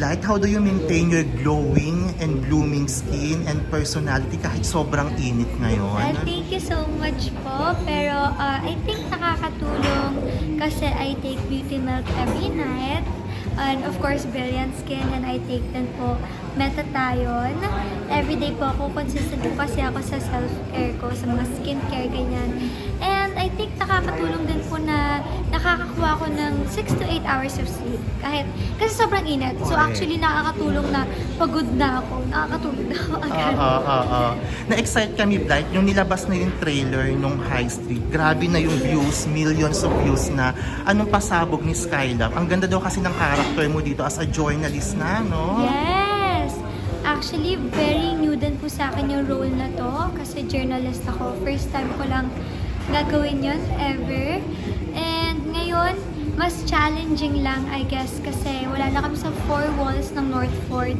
Blight, how do you maintain your glowing and blooming skin and personality kahit sobrang init Uh, ngayon? thank you so much po. Pero uh, I think nakakatulong kasi I take beauty milk every night. And of course, Brilliant Skin. And I take din po Metatation. Everyday po ako, consistent po kasi ako sa self-care ko, sa mga skincare, ganyan. And I think nakakatulong din po na nakakakuha ko ng 6 to 8 hours of sleep. Kahit, kasi sobrang init. So Correct. actually, nakakatulong na pagod na ako. Nakakatulog na ako agad. Oo, oo, oo. Na-excite kami, Blight, yung nilabas na yung trailer nung High Street. Grabe na yung views, millions of views na anong pasabog ni Skylab. Ang ganda daw kasi ng character mo dito as a journalist na, no? Yes! Actually, very new din po sa akin yung role na to kasi journalist ako. First time ko lang gagawin yun ever. And ngayon, mas challenging lang, I guess, kasi wala na kami sa four walls ng North Fort.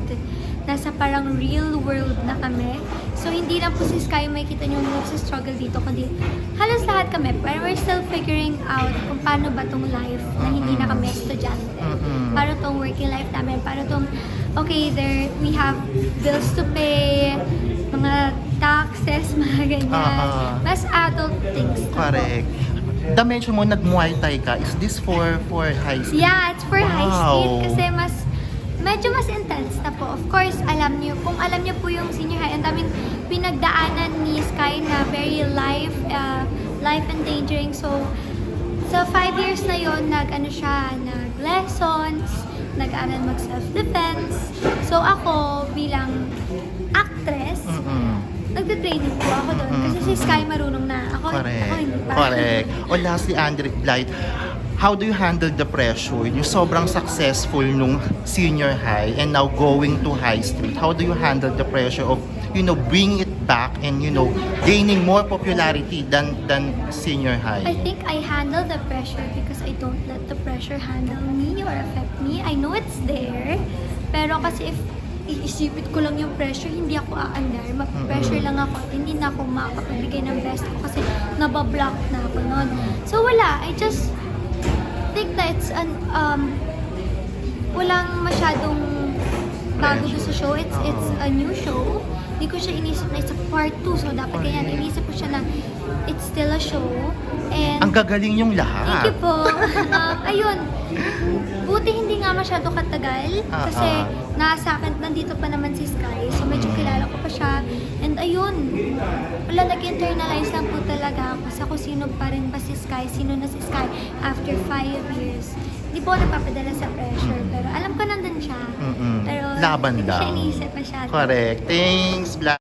Nasa parang real world na kami. So, hindi lang po si Sky yung makikita nyo struggle dito, kundi halos lahat kami. Pero we're still figuring out kung paano ba tong life na hindi na kami estudyante para tong working life namin, para tong, okay, there, we have bills to pay, mga taxes, mga ganyan. Ah, ah. Mas adult things. na Correct. Da-mention mo, nag-Muay Thai ka. Is this for for high school? Yeah, it's for high school Wow. kasi mas, medyo mas intense na po. Of course, alam niyo, kung alam niyo po yung senior high, ang daming pinagdaanan ni Sky na very life, uh, life endangering. So, sa five years na yon nag ano siya, nag lessons, nag-aral mag self-defense. So ako bilang actress. Nagte-training po ako doon kasi si Sky marunong na. Ako, ako Correct. hindi pa. Correct. O lastly, Andre Blight, how do you handle the pressure? Yung sobrang successful nung senior high and now going to high street. How do you handle the pressure of, you know, bringing it back and, you know, gaining more popularity than than senior I high? think I handle the pressure because I don't let the pressure handle me or affect me. I know it's there, pero kasi if iisipin ko lang yung pressure, hindi ako aandar. Mag-pressure lang ako at hindi na ako makapagbigay ng best ko kasi nabablock na ako nun. So wala, I just think that it's an, um, walang masyadong bago doon sa show. It's it's a new show. Hindi ko siya inisip na it's a part 2. So, dapat kaya inisip ko siya na it's still a show. And, Ang gagaling yung thank lahat. you po. Um, ayun. Buti hindi nga masyado katagal. Ah, Kasi, ah. nasa akin, nandito pa naman si Sky. So, medyo kilala ko pa siya. And ayun. Wala, nag-internalize lang po talaga ako sa kung sino pa rin ba si Sky. Sino na si Sky after five years. Hindi po ako nagpapadala sa pressure. Nandun siya. Masyado. Correct. Thanks, Blight.